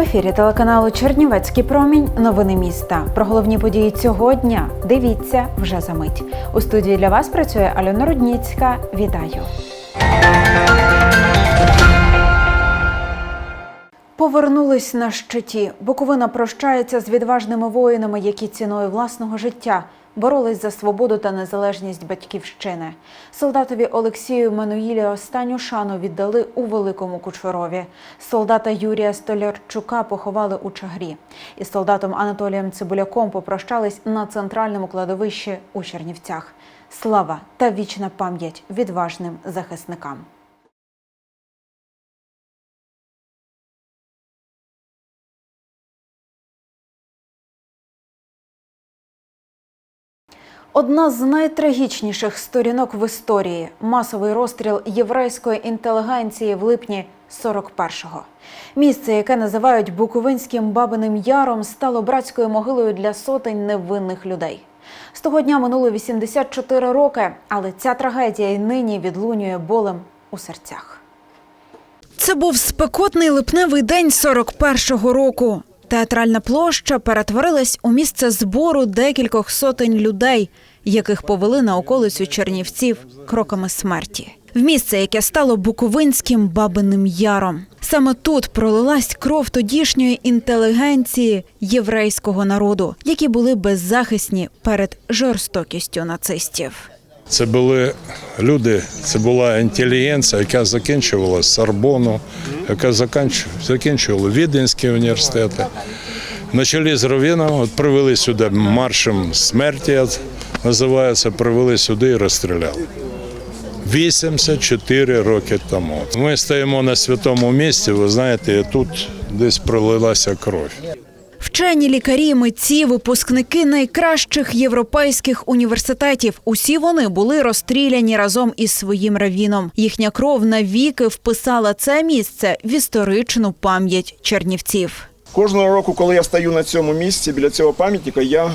ефірі телеканалу Чернівецький промінь. Новини міста. Про головні події цього дня. Дивіться вже за мить. У студії для вас працює Альона Рудніцька. Вітаю. Повернулись на щиті. Буковина прощається з відважними воїнами, які ціною власного життя боролись за свободу та незалежність батьківщини. Солдатові Олексію Мануїлі останню шану віддали у Великому Кучерові. Солдата Юрія Столярчука поховали у Чагрі. Із солдатом Анатолієм Цибуляком попрощались на центральному кладовищі у Чернівцях. Слава та вічна пам'ять відважним захисникам. Одна з найтрагічніших сторінок в історії масовий розстріл єврейської інтелігенції в липні 41-го. Місце, яке називають Буковинським бабиним яром, стало братською могилою для сотень невинних людей. З того дня минуло 84 роки, але ця трагедія й нині відлунює болем у серцях. Це був спекотний липневий день 41-го року. Театральна площа перетворилась у місце збору декількох сотень людей, яких повели на околицю Чернівців кроками смерті. В місце, яке стало Буковинським бабиним яром. Саме тут пролилась кров тодішньої інтелігенції єврейського народу, які були беззахисні перед жорстокістю нацистів. Це були люди, це була інтелігенція, яка закінчувала Сорбону, яка закінчувала Віденські університети. На з Ровіном от привели сюди маршем смерті, називається, привели сюди і розстріляли. 84 роки тому. Ми стоїмо на святому місці, ви знаєте, тут десь пролилася кров. Вчені лікарі, митці, випускники найкращих європейських університетів. Усі вони були розстріляні разом із своїм равіном. Їхня кров навіки вписала це місце в історичну пам'ять чернівців. Кожного року, коли я стою на цьому місці біля цього пам'ятника, я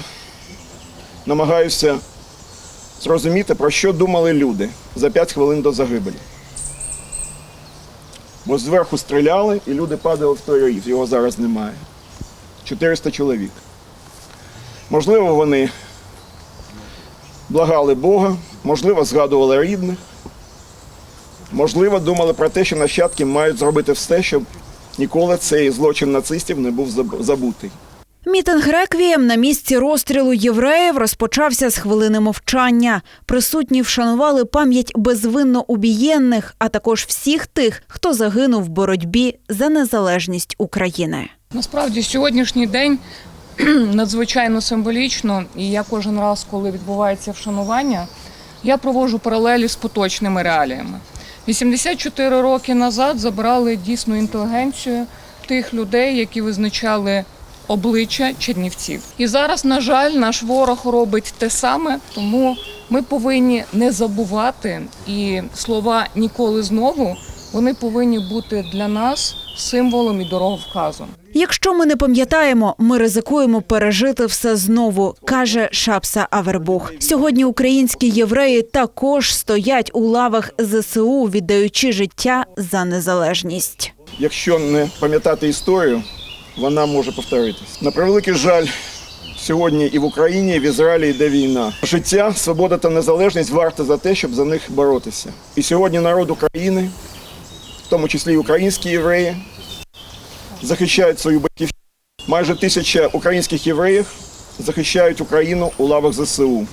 намагаюся зрозуміти, про що думали люди за 5 хвилин до загибелі. Бо зверху стріляли і люди падали в той рів, його зараз немає. 400 чоловік. Можливо, вони благали Бога, можливо, згадували рідних, можливо, думали про те, що нащадки мають зробити все, щоб ніколи цей злочин нацистів не був забутий. Мітинг реквієм на місці розстрілу євреїв розпочався з хвилини мовчання. Присутні вшанували пам'ять безвинно убієнних, а також всіх тих, хто загинув в боротьбі за незалежність України. Насправді сьогоднішній день надзвичайно символічно, і я кожен раз, коли відбувається вшанування, я проводжу паралелі з поточними реаліями. 84 роки назад забрали дійсну інтелігенцію тих людей, які визначали обличчя чернівців. І зараз, на жаль, наш ворог робить те саме, тому ми повинні не забувати і слова ніколи знову вони повинні бути для нас символом і дороговказом. Якщо ми не пам'ятаємо, ми ризикуємо пережити все знову, каже Шапса Авербух. Сьогодні українські євреї також стоять у лавах ЗСУ, віддаючи життя за незалежність. Якщо не пам'ятати історію, вона може повторитись. На превеликий жаль, сьогодні і в Україні, і в Ізраїлі йде війна. Життя, свобода та незалежність варта за те, щоб за них боротися. І сьогодні народ України, в тому числі і українські євреї, захищають свою батьківщину. Майже тисяча українських євреїв захищають Україну у лавах ЗСУ.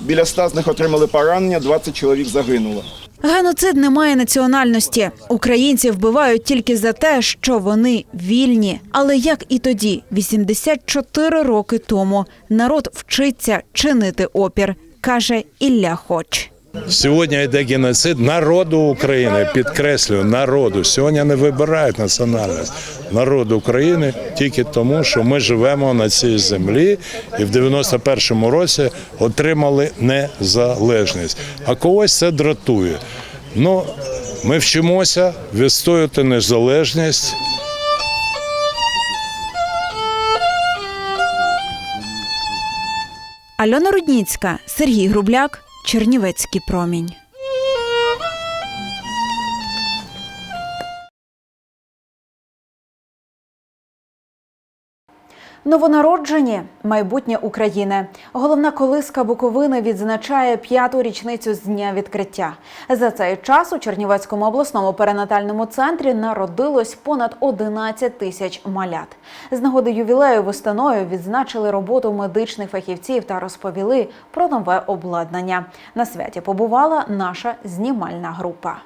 Біля ста з них отримали поранення, 20 чоловік загинуло. Геноцид не має національності. Українці вбивають тільки за те, що вони вільні. Але як і тоді, 84 роки тому, народ вчиться чинити опір, каже Ілля Хоч. Сьогодні йде геноцид народу України, підкреслюю, народу. Сьогодні не вибирають національність народу України тільки тому, що ми живемо на цій землі і в 91-му році отримали незалежність. А когось це дратує. Ну, ми вчимося відстояти незалежність. Альона Рудніцька, Сергій Грубляк, Чернівецький промінь. Новонароджені майбутнє України. Головна колиска Буковини відзначає п'яту річницю з дня відкриття. За цей час у Чернівецькому обласному перинатальному центрі народилось понад 11 тисяч малят. З нагоди ювілею в установі відзначили роботу медичних фахівців та розповіли про нове обладнання. На святі побувала наша знімальна група.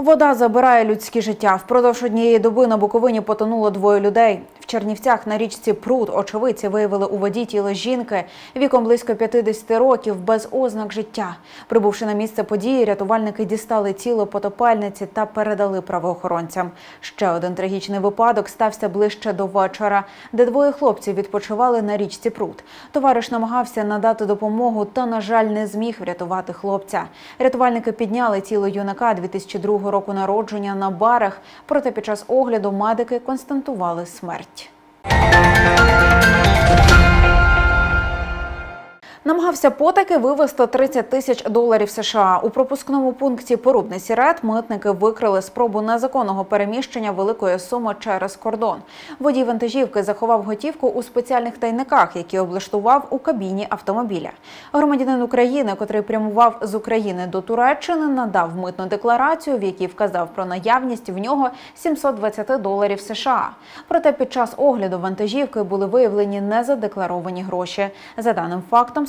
Вода забирає людські життя. Впродовж однієї доби на Буковині потонуло двоє людей. Чернівцях на річці Пруд очевидці виявили у воді тіло жінки віком близько 50 років без ознак життя. Прибувши на місце події, рятувальники дістали тіло потопальниці та передали правоохоронцям. Ще один трагічний випадок стався ближче до вечора, де двоє хлопців відпочивали на річці Пруд. Товариш намагався надати допомогу та, на жаль, не зміг врятувати хлопця. Рятувальники підняли тіло юнака 2002 року народження на барах, проте під час огляду медики констатували смерть. Música Намагався потаки вивезти 30 тисяч доларів США. У пропускному пункті Порубний Сірет митники викрили спробу незаконного переміщення великої суми через кордон. Водій вантажівки заховав готівку у спеціальних тайниках, які облаштував у кабіні автомобіля. Громадянин України, котрий прямував з України до Туреччини, надав митну декларацію, в якій вказав про наявність в нього 720 доларів США. Проте під час огляду вантажівки були виявлені незадекларовані гроші. За даним фактом